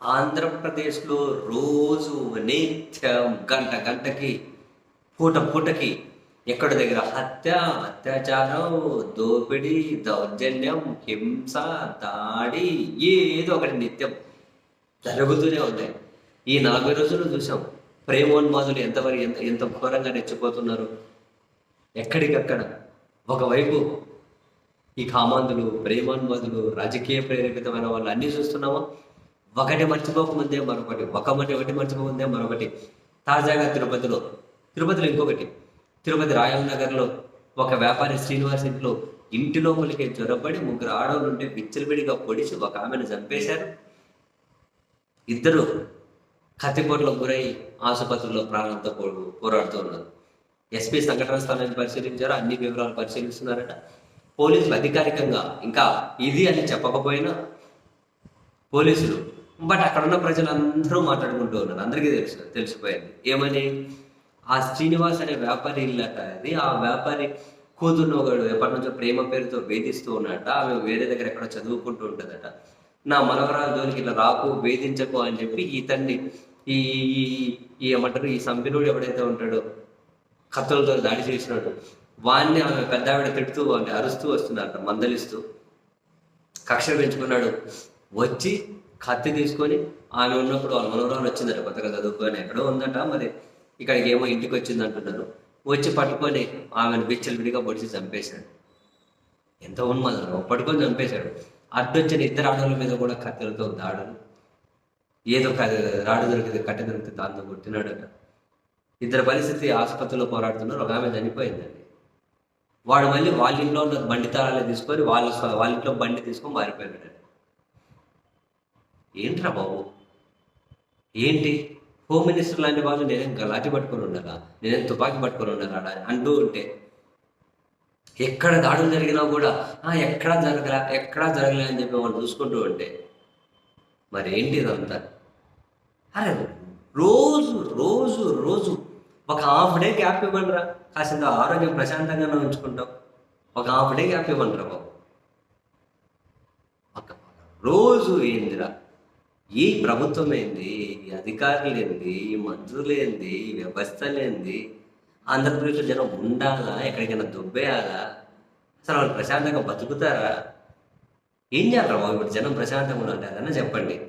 ఆంధ్రప్రదేశ్లో రోజు నిత్యం గంట గంటకి పూట పూటకి ఎక్కడ దగ్గర? హత్య అత్యాచారం దోపిడీ దౌర్జన్యం హింస దాడి ఏదో ఒకటి నిత్యం జరుగుతూనే ఉన్నాయి. ఈ నలభై రోజులు చూసాం ప్రేమోన్మాదులు ఎంతవరకు ఎంత ఎంత ఘోరంగా రెచ్చిపోతున్నారు? ఎక్కడికక్కడ? ఒకవైపు ఈ కామాంధులు ప్రేమాన్మాదులు రాజకీయ ప్రేరేపితమైన వాళ్ళు అన్నీ చూస్తున్నామా? ఒకటి మర్చిపోకముందే మరొకటి ఒక ఒకటి మర్చిపోకముందే మరొకటి. తాజాగా తిరుపతిలో తిరుపతిలో ఇంకొకటి. తిరుపతి రాయల్ నగర్లో ఒక వ్యాపారి శ్రీనివాస్ ఇంట్లో ఇంటి లోపలికి జ్వరపడి ముగ్గురు ఆడవాళ్ళు ఉంటే విచ్చలవిడిగా పొడిచి ఒక ఆమెను చంపేశారు. ఇద్దరు కత్తిపోట్ల గురై ఆసుపత్రిలో ప్రాణంతో పో- పోరాడుతూ ఉన్నారు. ఎస్పీ సంఘటన స్థలాన్ని పరిశీలించారు. అన్ని వివరాలు పరిశీలిస్తున్నారట. పోలీసులు అధికారికంగా ఇంకా ఇది అని చెప్పకపోయినా పోలీసులు బట్ అక్కడ ఉన్న ప్రజలందరూ మాట్లాడుకుంటూ ఉన్నారు. అందరికీ తెలుసు తెలిసిపోయింది. ఏమని? ఆ శ్రీనివాస్ అనే వ్యాపారి ఇల్లట అది. ఆ వ్యాపారి కూతుర్ని ఒకడు ఎప్పటి నుంచో ప్రేమ పేరుతో వేధిస్తూ ఉన్నట. ఆమె వేరే దగ్గర ఎక్కడో చదువుకుంటూ ఉంటుందట. నా మనవరాల జోలికి ఇలా రాకు వేధించకు అని చెప్పి ఇతన్ని ఈ ఈ- ఈ ఏమంటారు ఈ సంపినుడు ఎవడైతే ఉంటాడో కత్తులతో దాడి చేసినాడు వాడిని ఆమె పెద్ద ఆవిడ తిడుతూ అంటే అరుస్తూ వస్తున్నారట మందలిస్తూ. కక్ష పెంచుకున్నాడు. వచ్చి కత్తి తీసుకొని ఆమె ఉన్నప్పుడు వాళ్ళ మనోరాలు వచ్చిందట కొత్తగా చదువుకొని ఎక్కడో ఉందట మరి. ఇక్కడికి ఏమో ఇంటికి వచ్చింది అంటున్నారు. వచ్చి పట్టుకొని ఆమెను బిచ్చలు విడిగా పొడిచి చంపేశాడు. ఎంత ఉన్మాదం పట్టుకొని చంపేశాడు. అడ్డొచ్చిన ఇద్దరు ఆడవాళ్ళ మీద కూడా కత్తులతో దాడులు. ఏదో రాడు దొరికితే కట్టె దొరికితే దాంతో కొట్టినాడట. ఇద్దరు పరిస్థితి ఆసుపత్రిలో పోరాడుతున్నారు ఒక ఆమె చనిపోయిందండి. వాడు మళ్ళీ వాళ్ళ ఇంట్లో ఉన్న బండి తాళాలు తీసుకొని వాళ్ళ వాళ్ళ ఇంట్లో బండి తీసుకొని మారిపోయాడు ఏంట్రా బాబు? ఏంటి? హోమ్ మినిస్టర్ లాంటి వాళ్ళు నేనేం గలాటి పట్టుకొని ఉండాలా నేనేం తుపాకీ పట్టుకొని ఉండాలా అంటూ ఉంటే ఎక్కడ దాడులు జరిగినా కూడా ఎక్కడ ఎక్కడా జరగలా ఎక్కడా జరగలే అని చెప్పి వాళ్ళు చూసుకుంటూ ఉంటే మరి ఏంటి ఇదంతా? అరే రోజు రోజు రోజు ఒక హాఫ్ డే గ్యాప్ ఇవ్వండిరా. కాసింత ఆరోగ్యం ప్రశాంతంగానే ఉంచుకుంటాం ఒక హాఫ్ డే గ్యాప్ ఇవ్వండిరా బాబు. ఒక రోజు ఏందిరా? ఈ ప్రభుత్వం ఏంది? ఈ అధికారులు ఏంది? ఈ మంత్రులు ఏంది? ఈ వ్యవస్థలు ఏంది? ఆంధ్రప్రదేశ్లో జనం ఉండాలా? ఎక్కడికైనా దుబ్బేయాలా? అసలు వాళ్ళు ప్రశాంతంగా బతుకుతారా? ఏం చేయాలి బాబు? ఇప్పుడు జనం ప్రశాంతంగా ఉంటారని చెప్పండి.